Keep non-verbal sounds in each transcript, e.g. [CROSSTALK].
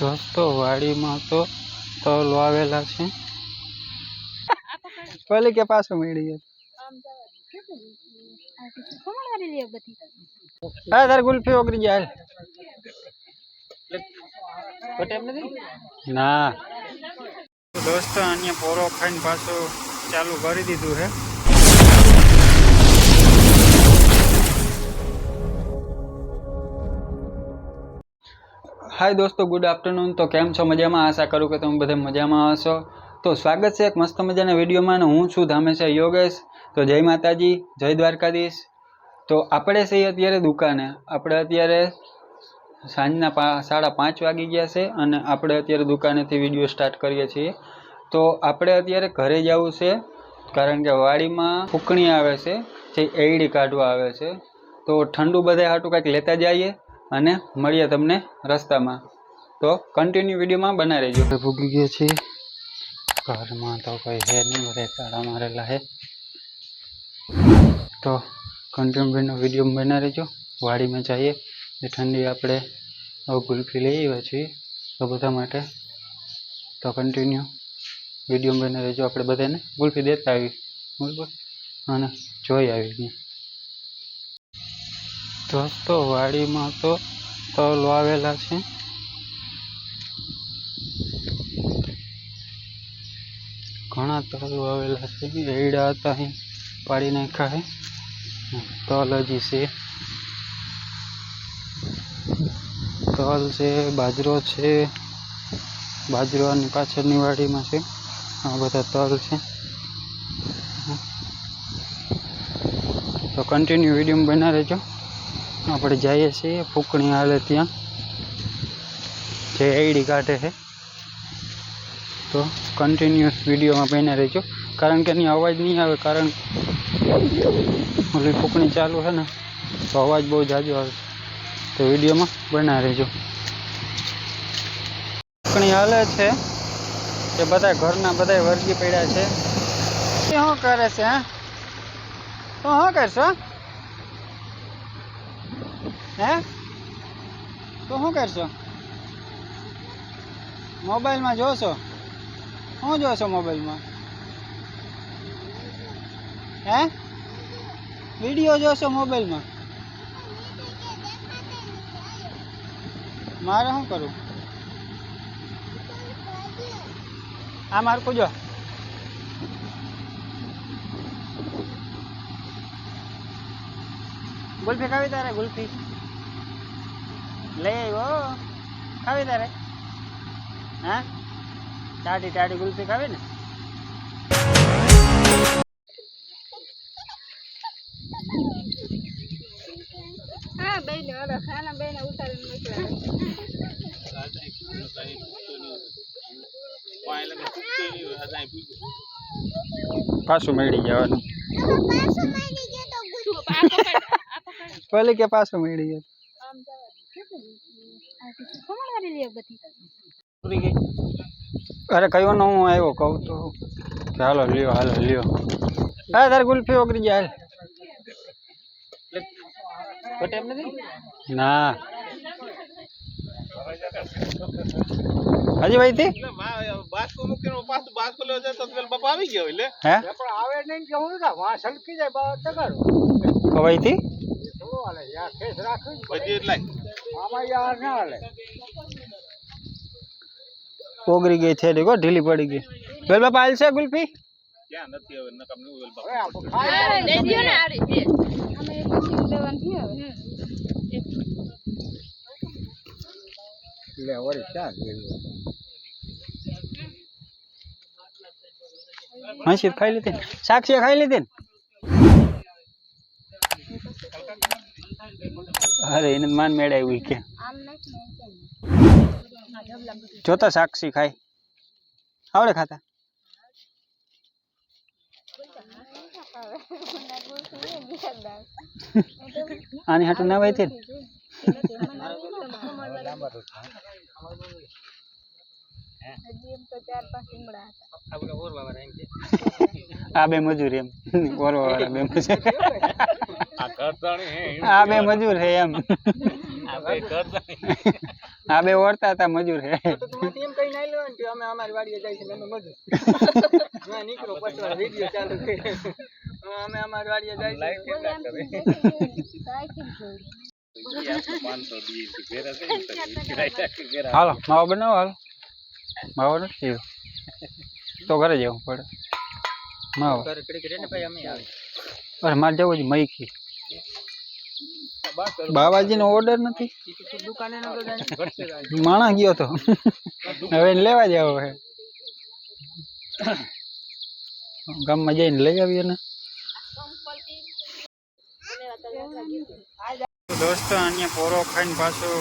દોસ્તો વાડીમાં તો તલ વાવેલા છે. પેલી કે પાછું મળી જાય હા તારે ગુલ્ફી ઓગળી જાય. ના. દોસ્તો અહીંયા પોરો ખાઈને પાછું ચાલુ કરી દીધું છે હાય દોસ્તો ગુડ આફ્ટરનૂન તો કેમ છો? મજામાં? આશા કરું કે તમે બધા મજામાં હશો. તો સ્વાગત છે એક મસ્ત મજાના વિડીયોમાં અને હું છું ધામેશા યોગેશ. તો જય માતાજી, જય દ્વારકાધીશ. તો આપણે છીએ અત્યારે દુકાને. આપણે અત્યારે સાંજના સાડા પાંચ વાગી ગયા છે અને આપણે અત્યારે દુકાનેથી વીડિયો સ્ટાર્ટ કરીએ છીએ. તો આપણે અત્યારે ઘરે જવું છે, કારણ કે વાડીમાં ફૂકણી આવે છે, જે એડી કાઢવા આવે છે. તો ઠંડુ બધા હાટું કાંઈક લેતા જઈએ. અને મળીએ તમને રસ્તામાં. તો કન્ટિન્યુ વિડીયોમાં બના રહેજો. ભૂગી ગયા છીએ. ઘરમાં તો કોઈ હે નહીં, બધા તાળા મારેલા હે તો કન્ટિન્યુનો વીડિયો બના રહેજો. વાડીમાં જઈએ. એ ઠંડી આપણે ગુલફી લઈ આવ્યા છીએ. તો બધા માટે તો કન્ટિન્યુ વીડિયો બના રહેજો આપણે બધાને. ગુલ્ફી દેતા આવી બરાબર? અને જોઈ આવી દોસ્તો વાડીમાં તો તલ વાવેલા છે. ઘણા તલ વાવેલા છે. એડા હતા અહીં પાડી નાખ્યા તલ હજી છે. તલ છે, બાજરો છે. બાજરોની પાછળની વાડીમાં છે. આ બધા તલ છે. તો કન્ટિન્યુ વીડિયો બના રહેજો. આપણે જઈએ છીએ ફૂકણી હાલે ત્યાં. જે આઈડી કાઢે છે. તો કન્ટિન્યુઅસ વિડીયોમાં બહેને રહેજો. કારણ કે એની અવાજ નહીં આવે, કારણ ઓલી ફૂકણી ચાલુ છે ને, તો અવાજ બહુ જાજો આવે. તો વિડીયોમાં બના રહેજો. ફૂકણી હાલે છે. કે બધા ઘરના બધા વર્ગી પડ્યા છે. શું કરે છે, હા? તો શું કરશો? હે? તો શું કરશો? મોબાઈલમાં જોશો? શું જોશો મોબાઈલમાં? હે? વીડિયો જોશો મોબાઈલમાં? મારે શું કરું આ મારકું જો. ગુલ્ફી ખાવી તારે, ગુલ્ફી? લઈ આવ્યો ખાવી તારે? હા? ટાટી ટાટી ગુલ્ફી ખાવી ને? હા બેને ઓલો ખાના બેને ઉતારીને મોકલા. પાછું મેળી જવાનું પેલી કે પાછું મેળી જાય ખમણવારી લે બધી અરે કયો નો હું આવ્યો કહું તો. કે હાલો લ્યો હાલો લ્યો. હા તારે ગુલ્ફી ઓગળી જાય ના. હજી ભાઈ થી બાસ્કો મૂકીને પાછું બાસ્કો લેવા જાય તો પેલા બાપા આવી ગયો એટલે હે? પણ આવે નહીં કે હું ના વાં સલકી જાય બા તગાડો તો ભાઈ થી થોડું હાલે યાર કેસ રાખી બધી એટલે આમાં યાર ના હાલે. ઓગળી ગઈ છે દેખો ઢીલી પડી ગઈ. બેલ બાપા હાલશે ગુલ્ફી? ક્યાં નથી હવે નકમ નહીં હવે દઈ દ્યો ને આરી બે. અમે પછી લેવાનું હવે. લે વળી ક્યાં હંસી ખાઈ લીધી? સાક્ષી ખાઈ લીધી ને? અરે એને માન મેળાવી કે. આમ જોતા સાક્ષી ખાય. આવડે ખાતા? આની હાટું ના લીમડા હતા આ બે મજૂર એમ. ઓરવા વાળા બે મજૂર. આ આ બે મજૂર હે એમ. આ [LAUGHS] બે ઓરતા હતા મજૂર હે. એમ કઈ ના લેવાનું કે અમે અમારી વાડીએ જાય છે અમે મજૂર. [LAUGHS] ના નીકળો પછી વીડિયો ચાલુ કરી અમે અમારી વાડીએ જાય છે. [LAUGHS] હાલો માવો બનાવો હાલો. માવો નથી તો ઘરે જવું પડે. માવો. મારે જવું છે મૈકી બાબાજીનો ઓર્ડર નથી? દુકાને ન તો જાય. માણસ ગયો તો. હવે લેવા જાવ હવે ગામમાં જઈને લઈ આવીએ ને. દોસ્તો અહીંયા પોરો ખાઈને પાછું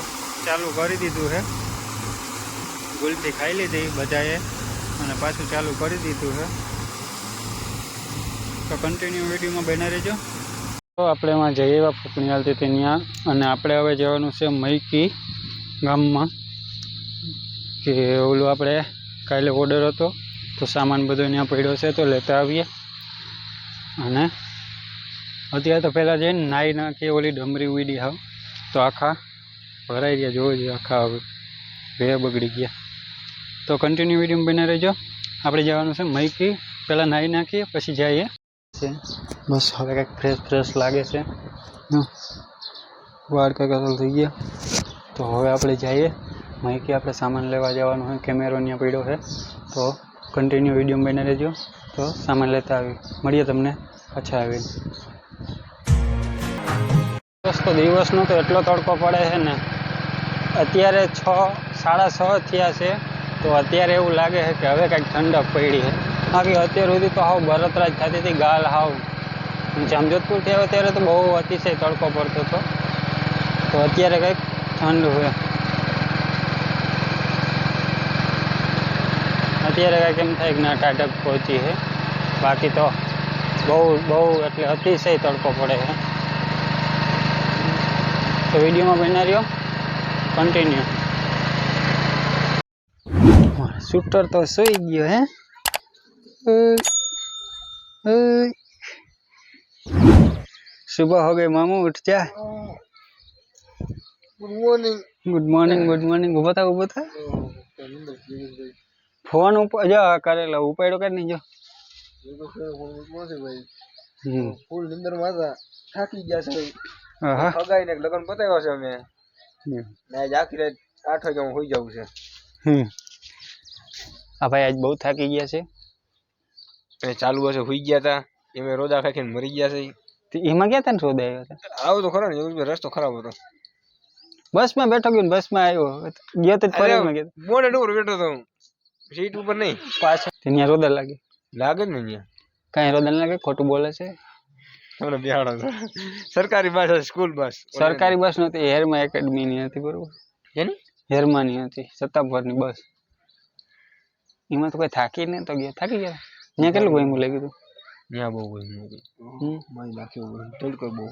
ચાલુ કરી દીધું છે ગુલથી ખાઈ લીધી બધાએ અને પાછું ચાલુ કરી દીધું છે તો કન્ટિન્યુ વિડીયોમાં બના રહેજો. તો આપણે એમાં જઈએ એવા ફૂકણી હાલતી ત્યાં. અને આપણે હવે જવાનું છે મૈકી ગામમાં. કે ઓલું આપણે કાલે ઓર્ડર હતો, તો સામાન બધો ત્યાં પડ્યો છે, તો લેતા આવીએ. અને અત્યારે તો પહેલાં જઈને નાહી નાખીએ ઓલી ડમરી ઉડી હાવ. તો આખા ભરાઈ ગયા, જોવો જોઈએ, આખા હવે બે બગડી ગયા. તો કન્ટિન્યુ વીડિયો બને રહેજો. આપણે જવાનું છે મૈકી, પહેલાં નાહી નાખીએ, પછી જઈએ. બસ હવે કંઈક ફ્રેશ ફ્રેશ લાગે છે હમ. વાળ કંઈક અસલ થઈ ગયા તો હવે આપણે જઈએ માહિતી આપણે સામાન લેવા જવાનું હોય કેમેરો ત્યાં પડ્યો છે તો કન્ટિન્યુ વીડિયો બની રહેજો। તો સામાન લેતા આવી. મળીએ તમને પાછા આવીને। દોસ્તો દિવસનો તો એટલો તડકો પડે છે ને। અત્યારે છ, સાડા છ થયા છે। તો અત્યારે એવું લાગે છે કે હવે કંઈક ઠંડક પડી છે બાકી અત્યાર સુધી તો હાવ બરતરા જ થતી હતી, ગાલ હાવ જામજોધપુર થયા ત્યારે તો બહુ અતિશય તડકો પડતો હતો. તો અત્યારે કંઈક ઠંડ હોય. અત્યારે કંઈક એમ થાય કે ના, ટાઢક પહોંચી છે બાકી તો બહુ બહુ એટલે અતિશય તડકો પડે છે તો વિડીયોમાં બન્યા રહ્યો. કન્ટિન્યુ શૂટર તો સૂઈ ગયો હે. सुबह हो गई मामू उठ जा good morning good morning good morning उभो था उभो था ફોન ઉપર જો કરેલો ઉપાડ્યો કે નહીં જો ભાઈ હમ. ફૂલ નિંદર માં હતા થાકી ગયા છે આહા. ફગાઈને લગન પતાવ્યો છે અમે હમ. ને આજ આખી રાત આઠ વાગે હું હોઈ જવું છે હમ. આ ભાઈ આજ બહુ થાકી ગયા છે એ ચાલુ હશે હોઈ ગયા હતા એમે રોદા ખાખીને મરી ગયા છે તે એમાં ગયા તને ને આવ્યો આવ્યા હતા તો ખરો ને રસ્તો ખરાબ હતો. બસમાં બેઠો ગયો ને બસમાં આવ્યો. ગયો તો ફરી ગયો મોડે ડોર બેઠો તો હું. સીટ ઉપર નહીં. પાછળ ત્યાં રોદન લાગે. લાગે ને ત્યાં કાંઈ રોદન ના લાગે? ખોટું બોલે છે? તમને બિહાડો છો. સરકારી બસ સ્કૂલ બસ. સરકારી બસ નહોતી હેરમાં એકેડમીની હતી બરોબર? એની? હેરમાની હતી સત્તાભરની બસ. એમાં તો કોઈ થાકી નહીં તો ગયા. થાકી ગયા? ત્યાં કેટલું ગયું. લઈ ગયું ત્યાં બહુ નહોતું. હમ મારી નાખ્યું હોય. તડકો બહુ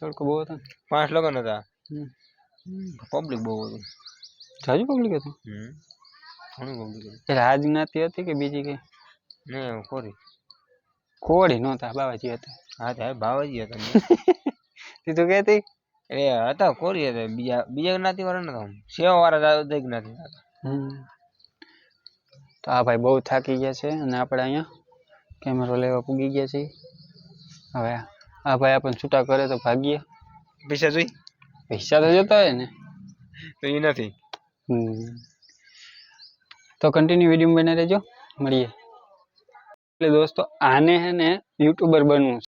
તડકો બહુ હતો પાંચ લગન હતા. હમ. પબ્લિક બહુ હતું. જાજુ પબ્લિક હતું? હમ. ઘણું પબ્લિક હતું. એટલે જ્ઞાતિ હતી કે બીજી કઈ? ને ખોરી. કોળી નહોતા બાવાજી હતા. હા ત્યાં બાવાજી હતા. [LAUGHS] તે તો કહેતી? એ હતા કોરી હતા. બીજા બીજા જ્ઞાતિ વાળા નતા સેવા વાળા દરેક જ્ઞાતિ હતા. હમ. તો આ ભાઈ બહુ થાકી ગયા છે અને આપણે અહીંયા કેમેરો લેવા પૂગી ગયા છીએ. હવે આ ભાઈ આપણને છૂટા કરે તો ભાગીએ. પૈસા જોઈ પૈસા તો જતા હોય ને. તો એ નથી. તો કન્ટિન્યુ વીડિયો બને રહેજો. મળીએ. એટલે દોસ્તો આને હે ને યુટ્યુબર બનવું છે.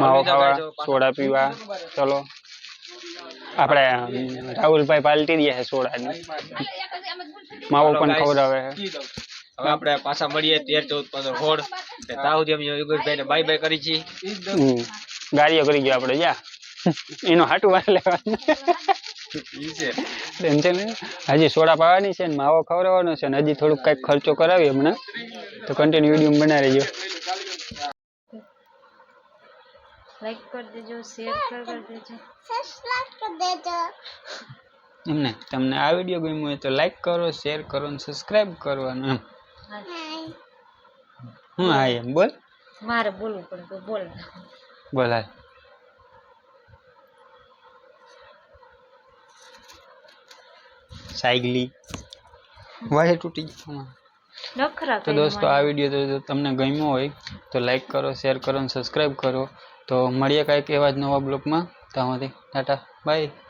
માવો ખાવા સોડા પીવા. ચલો. આપણે રાહુલભાઈ પાલટી દે છે સોડા માવો પણ ખવડાવે છે હવે આપણે પાછા મળીએ તેર ચૌદ પંદર સોળ ત્યાં સુધી અમે યોગેશભાઈ ને બાય બાય કરી છીએ ગાડીઓ કરી ગયો આપણે જા. એનો હાટું વાર લેવાનું. હજી સોડા પાવાની છે ને માવો ખવડાવવાનો છે ને હજી થોડુંક કંઈક ખર્ચો કરાવી હમણાં. તો કન્ટિન્યુ વીડિયો બનાવી રહેજો લાઈક કરી દેજો શેર કરી દેજો. એમને તમને આ વીડિયો ગમ્યો હોય તો લાઈક કરો શેર કરો અને સબસ્ક્રાઈબ કરવાનું એમ હું હા એમ બોલ. મારે બોલવું પડે તો બોલ. બોલાય સાયકલી વાહે તૂટી ગયો તો દોસ્તો આ વીડિયો જો તમને ગમ્યો હોય તો લાઈક કરો શેર કરો અને સબસ્ક્રાઈબ કરો. તો મળીએ કાંઈક એવા જ નવા બ્લોગમાં ત્યાં ટાટા બાય